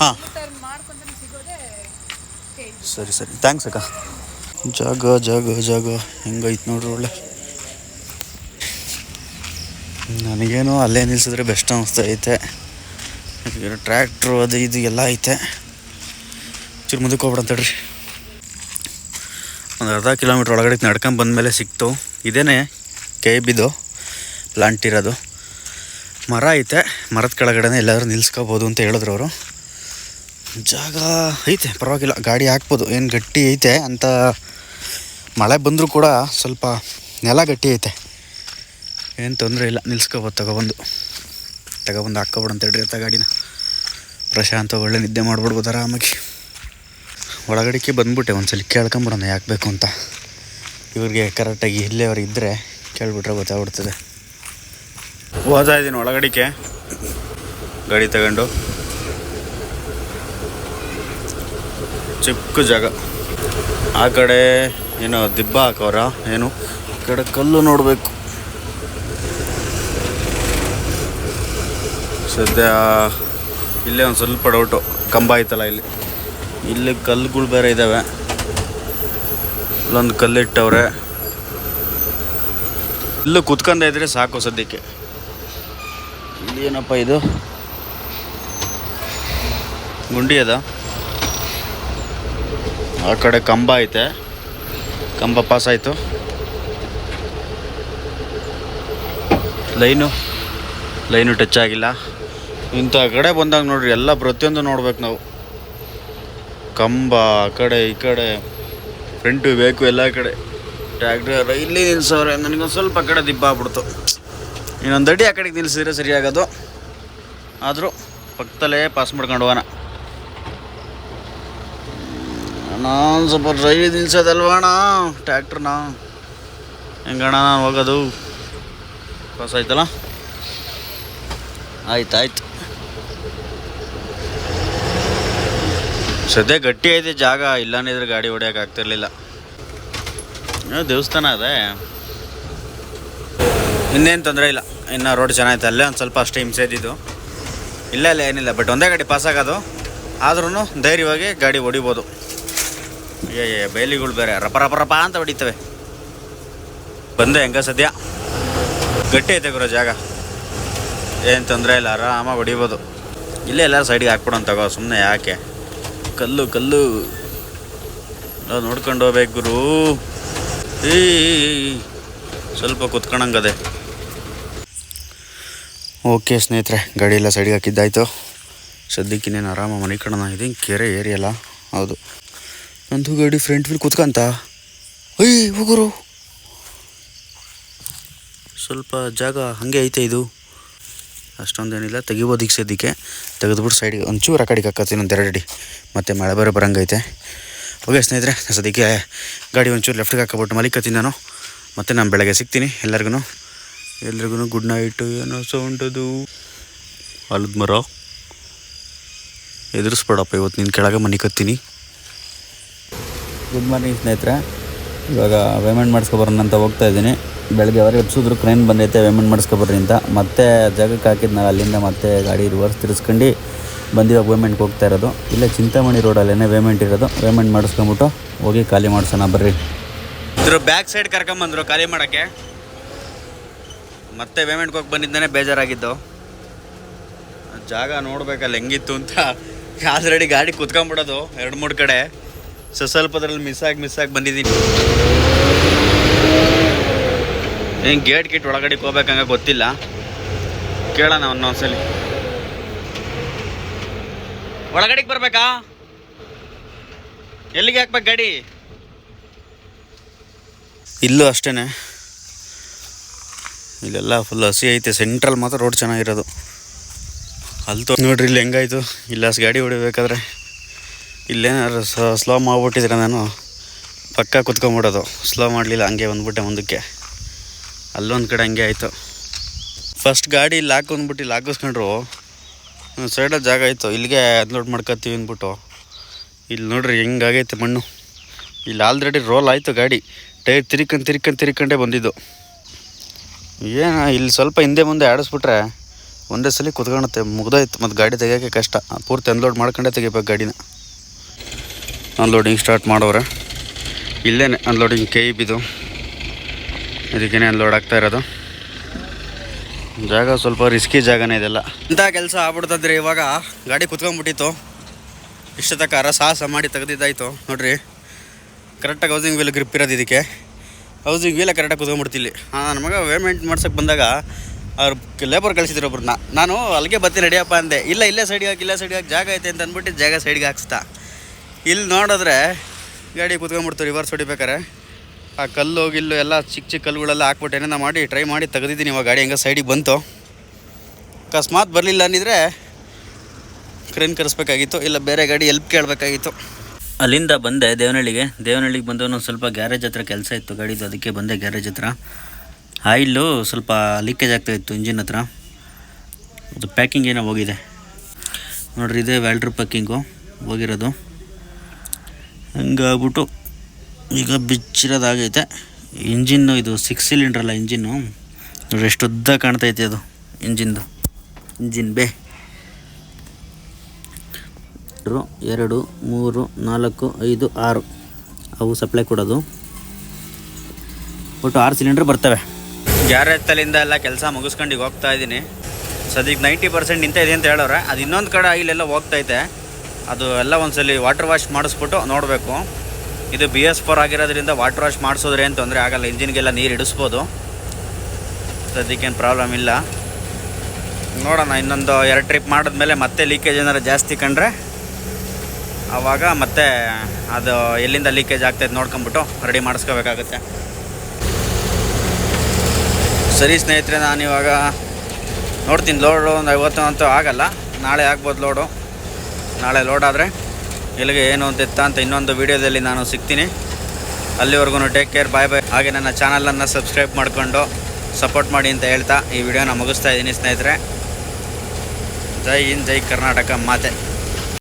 ಹಾ. ಸರಿ ಸರಿ. ಥ್ಯಾಂಕ್ಸ್ ಅಕ್ಕ. ಜಾಗ ಜಾಗ ಜಾಗ. ಹೆಂಗೈತೆ ನೋಡ್ರಿ ಒಳ್ಳೆ. ನನಗೇನು ಅಲ್ಲೇ ನಿಲ್ಸಿದ್ರೆ ಬೆಸ್ಟ್ ಅನಿಸ್ತೈತೆ ಟ್ರ್ಯಾಕ್ಟ್ರು, ಅದು ಇದು ಎಲ್ಲ ಐತೆ. ಚೂರು ಮುಂದಕ್ಕೆ ಹೋಗ್ಬಿಡ ತಡ್ರಿ. ಒಂದು ಅರ್ಧ ಕಿಲೋಮೀಟ್ರ್ ಒಳಗಡೆ ನಡ್ಕೊಂಡ್ ಬಂದಮೇಲೆ ಸಿಕ್ತು. ಇದೇನೆ ಕೈ ಬಿದ್ದು ಪ್ಲಾಂಟ್ ಇರೋದು. ಮರ ಐತೆ, ಮರದ ಕೆಳಗಡೆ ಎಲ್ಲಾದರೂ ನಿಲ್ಸ್ಕೋಬೋದು ಅಂತ ಹೇಳಿದ್ರು ಅವರು. ಜಾಗ ಐತೆ, ಪರವಾಗಿಲ್ಲ, ಗಾಡಿ ಹಾಕ್ಬೋದು. ಏನು ಗಟ್ಟಿ ಐತೆ ಅಂತ ಮಳೆ ಬಂದರೂ ಕೂಡ ಸ್ವಲ್ಪ ನೆಲ ಗಟ್ಟಿ ಐತೆ. ಏನು ತೊಂದರೆ ಇಲ್ಲ, ನಿಲ್ಸ್ಕೊಬೋದು ತಗೊಬಂದು ತಗೊಬಂದು ಹಾಕ್ಕೊಬಿಡು ಅಂತ ಹೇಳ್ರಿ ಗಾಡಿನ. ಪ್ರಶಾಂತ ಒಳ್ಳೆ ನಿದ್ದೆ ಮಾಡ್ಬಿಡ್ಬೋದು ಆರಾಮಾಗಿ ಒಳಗಡೆಗೆ ಬಂದ್ಬಿಟ್ಟೆ ಒಂದ್ಸಲ ಕೇಳ್ಕೊಂಬಿಡೋಣ ಯಾಕೆ ಬೇಕು ಅಂತ. ಇವ್ರಿಗೆ ಕರೆಕ್ಟಾಗಿ ಇಲ್ಲೇ ಅವ್ರು ಇದ್ದರೆ ಕೇಳಿಬಿಟ್ರೆ ಗೊತ್ತಾಗ್ಬಿಡ್ತದೆ. ಹೋಗ್ತಾ ಇದ್ದೀನಿ ಒಳಗಡಿಕೆ ಗಾಡಿ ತಗೊಂಡು. ಚಿಕ್ಕ ಜಾಗ. ಆ ಕಡೆ ಏನೋ ದಿಬ್ಬ ಹಾಕೋರ, ಏನು? ಈ ಕಡೆ ಕಲ್ಲು ನೋಡಬೇಕು. ಸದ್ಯ ಇಲ್ಲೇ ಒಂದು ಸ್ವಲ್ಪ ಡೌಟು ಕಂಬ ಐತಲ್ಲ ಇಲ್ಲಿ. ಇಲ್ಲಿ ಕಲ್ಲುಗಳು ಬೇರೆ ಇದ್ದಾವೆ ಇಲ್ಲೊಂದು ಕಲ್ಲಿಟ್ಟವ್ರೆ ಇಲ್ಲೂ ಕುತ್ಕೊಂಡ ಇದ್ರೆ ಸಾಕು ಸದ್ಯಕ್ಕೆ. ಇಲ್ಲಿ ಏನಪ್ಪ ಇದು? ಗುಂಡಿ ಅದ. ಆ ಕಡೆ ಕಂಬ ಐತೆ. ಕಂಬ ಪಾಸ್ ಆಯಿತು. ಲೈನು. ಲೈನು ಟಚ್ ಆಗಿಲ್ಲ. ಇಂಥ ಕಡೆ ಬಂದಾಗ ನೋಡ್ರಿ, ಎಲ್ಲ ಪ್ರತಿಯೊಂದು ನೋಡ್ಬೇಕು ನಾವು. ಕಂಬ, ಆ ಕಡೆ, ಈ ಕಡೆ ಫ್ರಂಟು ಬೇಕು ಎಲ್ಲ ಕಡೆ. ಟ್ರ್ಯಾಕ್ಟರ್ ಇಲ್ಲಿ ನಿಲ್ಸವ್ರೆ, ನನಗೊಂದು ಸ್ವಲ್ಪ ಕಡೆ ದಿಬ್ಬ ಆಗ್ಬಿಡ್ತು. ಇನ್ನೊಂದು ಅಡಿ ಆ ಕಡೆಗೆ ನಿಲ್ಸಿದ್ರೆ ಸರಿಯಾಗೋದು. ಆದರೂ ಪಕ್ಕದಲ್ಲೇ ಪಾಸ್ ಮಾಡ್ಕೊಂಡು ಹೋಗೋಣ. ನಾನು ಸ್ವಲ್ಪ ರೈಲ್ ನಿಲ್ಸೋದಲ್ವಣ ಅಣ್ಣ? ಹೆಂಗಣ ನಾನು ಹೋಗೋದು? ಪಾಸ್ ಆಯ್ತಲ್ಲ? ಆಯ್ತು ಆಯ್ತು. ಸದ್ಯ ಗಟ್ಟಿ ಐತೆ ಜಾಗ ಇಲ್ಲಾನಿದ್ರೆ ಗಾಡಿ ಹೊಡ್ಯಕ್ಕೆ ಆಗ್ತಿರ್ಲಿಲ್ಲ. ದೇವಸ್ಥಾನ ಅದೇ. ಇನ್ನೇನು ತೊಂದರೆ ಇಲ್ಲ. ಇನ್ನು ರೋಡ್ ಚೆನ್ನಾಗಿತ್ತು ಅಲ್ಲೇ ಒಂದು ಸ್ವಲ್ಪ ಅಷ್ಟೇ ಹಿಂಸೆ ಇದ್ದಿದ್ದು. ಇಲ್ಲ ಇಲ್ಲ, ಏನಿಲ್ಲ. ಬಟ್ ಒಂದೇ ಗಾಡಿ ಪಾಸ್ ಆಗೋದು. ಆದ್ರೂ ಧೈರ್ಯವಾಗಿ ಗಾಡಿ ಹೊಡಿಬೋದು. ಏ ಬೇಲಿಗಳು ಬೇರೆ. ರಪ ರಪ ರಪ ಅಂತ ಹೊಡಿತವೆ. ಬಂದೆ ಹೆಂಗ ಸದ್ಯ. ಗಟ್ಟಿ ಐತೆ ಗುರು ಜಾಗ. ಏನು ತೊಂದರೆ ಇಲ್ಲ. ಆರಾಮಾಗಿ ಹೊಡಿಬೋದು. ಇಲ್ಲೇ ಎಲ್ಲ ಸೈಡಿಗೆ ಹಾಕ್ಬಿಡೋಣ ತಗೋ. ಸುಮ್ಮನೆ ಯಾಕೆ? ಕಲ್ಲು ಕಲ್ಲು. ನಾವು ನೋಡ್ಕೊಂಡು ಹೋಗ್ಬೇಕು ಗುರು. ಏ ಸ್ವಲ್ಪ ಕುತ್ಕೊಳಂಗದೆ ಓಕೆ ಸ್ನೇಹಿತರೆ, ಗಾಡಿ ಎಲ್ಲ ಸೈಡ್ಗೆ ಹಾಕಿದ್ದಾಯ್ತು. ಸದ್ಯಕ್ಕಿನ್ನೇನು ಆರಾಮ ಮನೆ ಕಣನ ಇದೆ ಕೆರೆ ಏರಿಯಲ್ಲ ಹೌದು. ನಂದು ಗಾಡಿ ಫ್ರಂಟ್ ವೀಲ್ ಕುತ್ಕಂತ. ಅಯ್ಯ ಹೋಗುರು. ಸ್ವಲ್ಪ ಜಾಗ ಹಾಗೆ ಐತೆ ಇದು. ಅಷ್ಟೊಂದೇನಿಲ್ಲ. ಈಗ ಸದ್ಯಕ್ಕೆ ತೆಗೆದುಬಿಟ್ಟು ಸೈಡಿಗೆ ಒಂಚೂರು ಆ ಕಡೆಗೆ ಹಾಕತ್ತೀನಿ, ಒಂದು ಎರಡು ಅಡಿ ಮತ್ತು ಮಳೆ ಬರೋ ಬರಂಗೈತೆ ಓಕೆ ಸ್ನೇಹಿತರೆ ಸದ್ಯಕ್ಕೆ ಗಾಡಿ ಒಂಚೂರು ಲೆಫ್ಟ್ಗೆ ಹಾಕಬಿಟ್ಟು ಮಲಿಕತ್ತೀನಿ ನಾನು. ಮತ್ತು ನಾನು ಬೆಳಗ್ಗೆ ಸಿಗ್ತೀನಿ ಎಲ್ಲರಿಗೂ ಎಲ್ರಿಗೂ ಗುಡ್ ನೈಟು ಏನೋ ಸೌಂಡದು ಹೊಲದ ಮರ, ಎದುರಿಸ್ಬೇಡಪ್ಪ ಇವತ್ತು ನಿನ್ನ ಕೆಳಗೆ ಮನಿಕತ್ತೀನಿ. ಗುಡ್ ಮಾರ್ನಿಂಗ್ ಸ್ನೇಹಿತರೆ. ಇವಾಗ ಪೇಮೆಂಟ್ ಮಾಡಿಸ್ಕೊಬರೋಣ ಅಂತ ಹೋಗ್ತಾ ಇದ್ದೀನಿ. ಬೆಳಗ್ಗೆ ಅವರೇ ಎಬ್ಸಿದ್ರು ಕ್ರೈನ್ ಬಂದೈತೆ ಪೇಮೆಂಟ್ ಮಾಡಿಸ್ಕೊಬರ್ರಿ ಅಂತ. ಮತ್ತೆ ಜಾಗಕ್ಕೆ ಹಾಕಿದ್ದು ನಾವು ಅಲ್ಲಿಂದ ಮತ್ತೆ ಗಾಡಿ ರಿವರ್ಸ್ ತಿರ್ಸ್ಕೊಂಡು ಬಂದಿವಾಗ ವೇಮೆಂಟ್ಗೆ ಹೋಗ್ತಾ ಇರೋದು. ಇಲ್ಲೇ ಚಿಂತಾಮಣಿ ರೋಡಲ್ಲೇ ಪೇಮೆಂಟ್ ಇರೋದು. ಪೇಮೆಂಟ್ ಮಾಡಿಸ್ಕೊಂಬಿಟ್ಟು ಹೋಗಿ ಖಾಲಿ ಮಾಡಿಸೋಣ, ಬರ್ರಿ. ಇದ್ರ ಬ್ಯಾಕ್ ಸೈಡ್ ಕರ್ಕೊಂಬಂದ್ರು ಖಾಲಿ ಮಾಡೋಕ್ಕೆ. ಮತ್ತೆ ವೇಮೆಂಟ್ಗೆ ಹೋಗಿ ಬಂದಿದ್ದಾನೆ ಬೇಜಾರಾಗಿದ್ದು ಜಾಗ ನೋಡ್ಬೇಕಲ್ಲ ಹೆಂಗಿತ್ತು ಅಂತ. ಆಲ್ರೆಡಿ ಗಾಡಿ ಕುತ್ಕೊಂಬಿಡೋದು, ಎರಡು ಮೂರು ಕಡೆ. ಸೊ ಸ್ವಲ್ಪದ್ರಲ್ಲಿ ಮಿಸ್ ಆಗಿ ಮಿಸ್ ಆಗಿ ಬಂದಿದ್ದೀನಿ. ಏನು ಗೇಟ್ ಗಿಟ್ ಒಳಗಡೆಗೆ ಹೋಗ್ಬೇಕಂಗ ಗೊತ್ತಿಲ್ಲ. ಕೇಳೋಣ ಒಂದೊಂದ್ಸಲಿ. ಒಳಗಡೆಗೆ ಬರಬೇಕಾ? ಎಲ್ಲಿಗೆ ಹಾಕ್ಬೇಕು ಗಾಡಿ? ಇಲ್ಲೂ ಅಷ್ಟೇ ಇಲ್ಲೆಲ್ಲ ಫುಲ್ ಹಸಿ ಐತೆ ಸೆಂಟ್ರಲ್ ಮಾತ್ರ ರೋಡ್ ಚೆನ್ನಾಗಿರೋದು. ಅಲ್ಲಿ ತೋ ನೋಡ್ರಿ, ಇಲ್ಲಿ ಹೆಂಗಾಯ್ತು? ಇಲ್ಲ ಹಸಿ ಗಾಡಿ ಹೊಡಿಬೇಕಾದ್ರೆ ಇಲ್ಲೇನಾದ್ರು ಸ್ಲೋ ಮಾಡ್ಬಿಟ್ಟಿದ್ರೆ ನಾನು? ಪಕ್ಕ ಕುತ್ಕೊಂಬಿಡೋದು. ಸ್ಲೋ ಮಾಡಲಿಲ್ಲ, ಹಂಗೆ ಬಂದ್ಬಿಟ್ಟೆ ಮುಂದಕ್ಕೆ. ಅಲ್ಲೊಂದು ಕಡೆ ಹಂಗೆ ಆಯಿತು. ಫಸ್ಟ್ ಗಾಡಿ ಇಲ್ಲಿ ಹಾಕೊಂಡ್ಬಿಟ್ಟು ಇಲ್ಲಿ ಹಾಕಿಸ್ಕೊಂಡ್ರು ಸೈಡಲ್ಲಿ ಜಾಗ ಆಯಿತು. ಇಲ್ಲಿಗೆ ಅನ್ಲೋಡ್ ಮಾಡ್ಕೊತೀವಿ ಅಂದ್ಬಿಟ್ಟು. ಇಲ್ಲಿ ನೋಡ್ರಿ ಹೆಂಗಾಗೈತೆ ಮಣ್ಣು. ಇಲ್ಲಿ ಆಲ್ರೆಡಿ ರೋಲ್ ಆಯಿತು ಗಾಡಿ. ಟೈರ್ ತಿರ್ಕೊಂಡು ತಿರ್ಕೊಂಡು ತಿರ್ಕೊಂಡೇ ಬಂದಿದ್ದು. ಏನು ಇಲ್ಲಿ ಸ್ವಲ್ಪ ಹಿಂದೆ ಮುಂದೆ ಆಡಿಸ್ಬಿಟ್ರೆ ಒಂದೇ ಸಲ ಕುತ್ಕೊಳುತ್ತೆ. ಮುಗ್ದೋಯ್ತು ಮತ್ತು ಗಾಡಿ ತೆಗಿಯೋಕ್ಕೆ ಕಷ್ಟ. ಪೂರ್ತಿ ಅನ್ಲೋಡ್ ಮಾಡ್ಕೊಂಡೇ ತೆಗಿಬೇಕು ಗಾಡಿನ. ಅನ್ಲೋಡಿಂಗ್ ಸ್ಟಾರ್ಟ್ ಮಾಡೋರೆ ಇಲ್ಲೇ ಅನ್ಲೋಡಿಂಗ್ ಕೆ ಬಿದು ಅದಕ್ಕೇ ಅನ್ಲೋಡ್ ಆಗ್ತಾ ಇರೋದು. ಜಾಗ ಸ್ವಲ್ಪ ರಿಸ್ಕಿ ಜಾಗನೇ ಇದೆಲ್ಲ. ಇಂಥ ಕೆಲಸ ಆಗ್ಬಿಡ್ತದ್ರಿ ಇವಾಗ ಗಾಡಿ ಕುತ್ಕೊಂಡ್ಬಿಟ್ಟಿತ್ತು. ಇಷ್ಟ ತಕ್ಕ ಸಾಹಸ ಮಾಡಿ ತೆಗೆದಿದ್ದಾಯ್ತು. ನೋಡ್ರಿ ಕರೆಕ್ಟಾಗಿ ಹೌಸಿಂಗ್ ವೀಲ್ ಗ್ರಿಪ್ ಇರೋದು ಇದಕ್ಕೆ. ಹೌಸಿಂಗ್ ವೀಲ ಕರೆಕ್ಟಾಗಿ ಕುತ್ಕೊಂಡ್ಬಿಡ್ತಿಲ್ಲಿ ನನ್ನ ಮಗ ಪೇಮೆಂಟ್ ಮಾಡ್ಸೋಕೆ ಬಂದಾಗ ಅವ್ರು ಲೇಬರ್ ಕಳಿಸಿದ್ರು ಒಬ್ರನ್ನ. ನಾನು ಅಲ್ಲಿಗೆ ಬರ್ತೀನಿ ರೆಡಿಯಪ್ಪ ಅಂದೆ. ಇಲ್ಲ, ಇಲ್ಲೇ ಸೈಡ್ಗೆ ಹಾಕಿ, ಇಲ್ಲೇ ಸೈಡ್ಗೆ ಹಾಕಿ, ಜಾಗ ಐತೆ ಅಂತ ಅಂದ್ಬಿಟ್ಟು ಜಾಗ ಸೈಡ್ಗೆ ಹಾಕ್ಸ್ತಾ. ಇಲ್ಲಿ ನೋಡಿದ್ರೆ ಗಾಡಿ ಕುತ್ಕೊಂಡ್ಬಿಡ್ತು ರಿವರ್ಸ್ ಹೊಡಿಬೇಕಾರೆ. ಆ ಕಲ್ಲು ಗಿಲ್ಲು ಎಲ್ಲ ಚಿಕ್ಕ ಚಿಕ್ಕ ಕಲ್ಲುಗಳೆಲ್ಲ ಹಾಕ್ಬಿಟ್ಟು ಏನೇನ ಮಾಡಿ ಟ್ರೈ ಮಾಡಿ ತೆಗೆದಿದ್ದೀನಿ ಇವಾಗ ಗಾಡಿ ಹೆಂಗೆ ಸೈಡಿಗೆ ಬಂತು. ಅಕಸ್ಮಾತ್ ಬರಲಿಲ್ಲ ಅಂದಿದ್ರೆ ಕ್ರೇನ್ ಕರೆಸ್ಬೇಕಾಗಿತ್ತು, ಇಲ್ಲ ಬೇರೆ ಗಾಡಿ ಎಲ್ಪ್ ಕೇಳಬೇಕಾಗಿತ್ತು. ಅಲ್ಲಿಂದ ಬಂದೆ ದೇವನಹಳ್ಳಿಗೆ. ದೇವನಹಳ್ಳಿಗೆ ಬಂದು ಒಂದು ಸ್ವಲ್ಪ ಗ್ಯಾರೇಜ್ ಹತ್ರ ಕೆಲಸ ಇತ್ತು ಗಾಡಿದು, ಅದಕ್ಕೆ ಬಂದೆ ಗ್ಯಾರೇಜ್ ಹತ್ರ. ಆಯಿಲು ಸ್ವಲ್ಪ ಲೀಕೇಜ್ ಆಗ್ತಾ ಇತ್ತು ಇಂಜಿನ್ ಹತ್ರ. ಅದು ಪ್ಯಾಕಿಂಗ್ ಏನೋ ಹೋಗಿದೆ. ನೋಡ್ರಿ, ಇದೇ ವ್ಯಾಲ್ಡ್ರ್ ಪ್ಯಾಕಿಂಗು ಹೋಗಿರೋದು. ಹಂಗಾಗ್ಬಿಟ್ಟು ಈಗ ಬಿಚ್ಚಿರೋದಾಗೈತೆ. ಇಂಜಿನ್ನು ಇದು ಸಿಕ್ಸ್ ಸಿಲಿಂಡ್ರಲ್ಲ ಇಂಜಿನ್ನು. ನೋಡಿ ಎಷ್ಟು ಉದ್ದ ಕಾಣ್ತೈತೆ ಅದು ಇಂಜಿನ್ದು. ಇಂಜಿನ್ ಬೇ. ಎರಡು, ಮೂರು, ನಾಲ್ಕು, ಐದು, ಆರು. ಅವು ಸಪ್ಲೈ ಕೊಡೋದು. ಒಟ್ಟು ಆರು ಸಿಲಿಂಡ್ರ್ ಬರ್ತವೆ. ಗ್ಯಾರೇಜ್ ತಲಿಂದ ಎಲ್ಲ ಕೆಲಸ ಮುಗಿಸ್ಕೊಂಡು ಈಗ ಹೋಗ್ತಾ ಇದ್ದೀನಿ ಸದ್ಯಕ್ಕೆ ನೈಂಟಿ ಪರ್ಸೆಂಟ್ ನಿಂತ ಇದೆ ಅಂತ ಹೇಳೋರೆ ಅದು ಇನ್ನೊಂದು ಕಡೆ ಇಲ್ಲೆಲ್ಲ ಹೋಗ್ತೈತೆ. ಅದು ಎಲ್ಲ ಒಂದ್ಸಲಿ ವಾಟರ್ ವಾಶ್ ಮಾಡಿಸ್ಬಿಟ್ಟು ನೋಡಬೇಕು. ಇದು ಬಿ ಎಸ್ ಫೋರ್ ಆಗಿರೋದ್ರಿಂದ ವಾಟರ್ ವಾಶ್ ಮಾಡಿಸೋದ್ರೆ ಏನು ತೊಂದರೆ ಆಗಲ್ಲ, ಇಂಜಿನ್ಗೆಲ್ಲ ನೀರು ಇಡಿಸ್ಬೋದು. ಅದಕ್ಕೇನು ಪ್ರಾಬ್ಲಮ್ ಇಲ್ಲ. ನೋಡೋಣ, ಇನ್ನೊಂದು ಎರಡು ಟ್ರಿಪ್ ಮಾಡಿದ್ಮೇಲೆ ಮತ್ತೆ ಲೀಕೇಜ್ ಏನಾರು ಜಾಸ್ತಿ ಕಂಡ್ರೆ, ಆವಾಗ ಮತ್ತೆ ಅದು ಎಲ್ಲಿಂದ ಲೀಕೇಜ್ ಆಗ್ತೈತೆ ನೋಡ್ಕೊಂಬಿಟ್ಟು ರೆಡಿ ಮಾಡಿಸ್ಕೋಬೇಕಾಗುತ್ತೆ. ಸರಿ ಸ್ನೇಹಿತರೆ, ನಾನು ಇವಾಗ ನೋಡ್ತೀನಿ ಲೋಡು ಒಂದು ಐವತ್ತು ಅಂತೂ ಆಗಲ್ಲ. ನಾಳೆ ಆಗ್ಬೋದು ಲೋಡು ನಾಳೆ ಲೋಡ್ ಆದರೆ ಎಲ್ಲಿಗೆ ಏನು ಅಂತ ಎತ್ತ ಅಂತ ಇನ್ನೊಂದು ವಿಡಿಯೋದಲ್ಲಿ ನಾನು ಸಿಗ್ತೀನಿ. ಅಲ್ಲಿವರೆಗೂ ಟೇಕ್ ಕೇರ್ ಬಾಯ್ ಬಾಯ್ ಹಾಗೆ ನನ್ನ ಚಾನಲನ್ನು ಸಬ್ಸ್ಕ್ರೈಬ್ ಮಾಡಿಕೊಂಡು ಸಪೋರ್ಟ್ ಮಾಡಿ ಅಂತ ಹೇಳ್ತಾ ಈ ವಿಡಿಯೋನ ಮುಗಿಸ್ತಾ ಇದ್ದೀನಿ ಸ್ನೇಹಿತರೆ. ಜೈ ಹಿಂದ್, ಜೈ ಕರ್ನಾಟಕ, ಮಾತೆ.